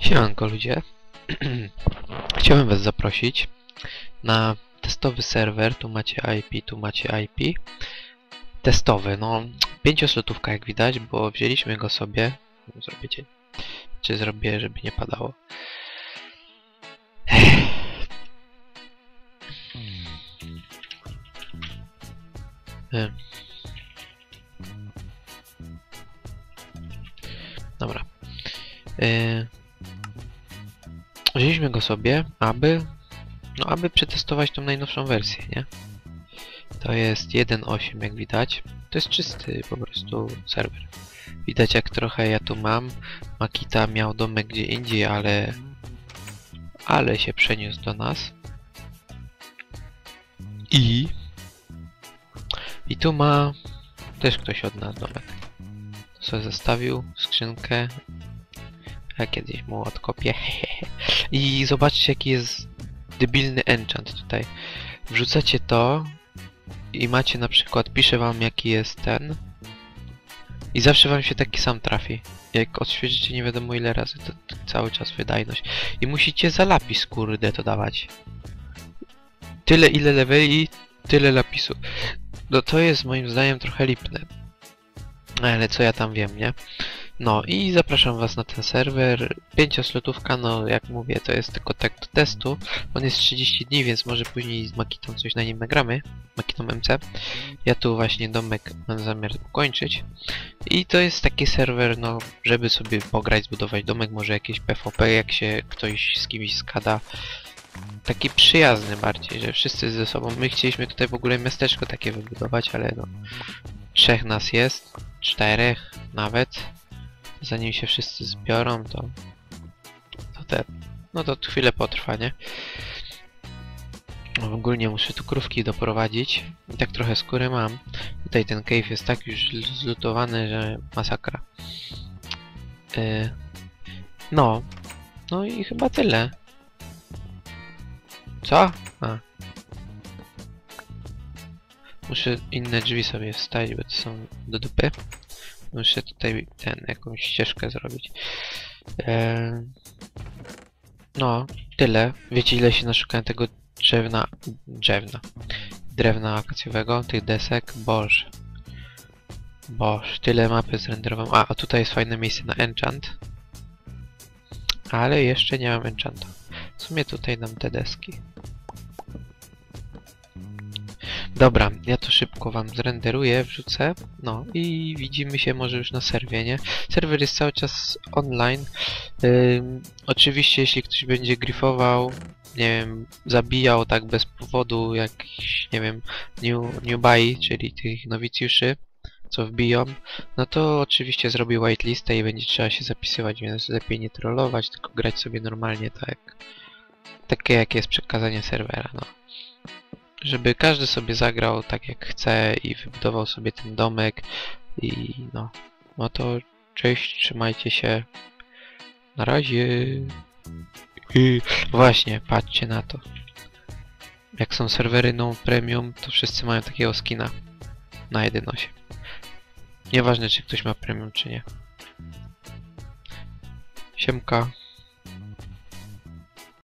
Siemanko ludzie. Chciałem was zaprosić na testowy serwer. Tu macie IP, tu macie IP. Testowy, no pięcioslotówka jak widać, bo wzięliśmy go sobie. Zrobię cień. Czy zrobię, żeby nie padało. Dobra. Yy, wzięliśmy go sobie, aby no aby przetestować tą najnowszą wersję, nie? To jest 1.8 jak widać. To jest czysty po prostu serwer. Widać jak trochę ja tu mam. Makita miał domek gdzie indziej, ale ale się przeniósł do nas. I i tu ma też ktoś od nas domek. Sobie zostawił skrzynkę. Ja kiedyś mu odkopię. I zobaczcie jaki jest debilny enchant tutaj. Wrzucacie to i macie na przykład, pisze wam jaki jest ten i zawsze wam się taki sam trafi. Jak odświeżycie nie wiadomo ile razy, to, to cały czas wydajność. I musicie za lapis kurde to dawać. Tyle ile leveli, tyle lapisu. No to jest moim zdaniem trochę lipne. Ale co ja tam wiem, nie? No i zapraszam was na ten serwer. Pięcioslotówka, no jak mówię, to jest tylko tak do testu. On jest 30 dni, więc może później z Makitą coś na nim nagramy. Makitą MC. Ja tu właśnie domek mam zamiar ukończyć. I to jest taki serwer, no, żeby sobie pograć, zbudować domek, może jakieś PvP, jak się ktoś z kimś skada. Taki przyjazny bardziej, że wszyscy ze sobą. My chcieliśmy tutaj w ogóle miasteczko takie wybudować, ale no... Trzech nas jest, czterech nawet zanim się wszyscy zbiorą, to, to te, no to chwilę potrwa, nie? No, ogólnie muszę tu krówki doprowadzić i tak trochę skóry mam. Tutaj ten cave jest tak już zlutowany, że masakra. Yy, no, no i chyba tyle. Co? A. Muszę inne drzwi sobie wstawić, bo to są do dupy. Muszę tutaj ten, jakąś ścieżkę zrobić. Eee, no, tyle. Wiecie ile się naszukałem tego drzewna, drzewna, drewna akacjowego, tych desek? Boże. Boże, tyle mapy zrenderowałem. A, a tutaj jest fajne miejsce na enchant. Ale jeszcze nie mam enchanta. W sumie tutaj dam te deski. Dobra, ja to szybko wam zrenderuję, wrzucę, no i widzimy się może już na serwie, nie? Serwer jest cały czas online. Ym, oczywiście jeśli ktoś będzie gryfował, nie wiem, zabijał tak bez powodu jakiś, nie wiem, new, newbie, czyli tych nowicjuszy, co wbiją, no to oczywiście zrobi whitelistę i będzie trzeba się zapisywać, więc lepiej nie trollować, tylko grać sobie normalnie tak, takie jakie jest przekazanie serwera, no żeby każdy sobie zagrał tak jak chce i wybudował sobie ten domek i no, no to cześć, trzymajcie się, na razie. I właśnie, patrzcie na to. Jak są serwery no premium, to wszyscy mają takiego skina na 1.8. Nieważne czy ktoś ma premium czy nie. Siemka.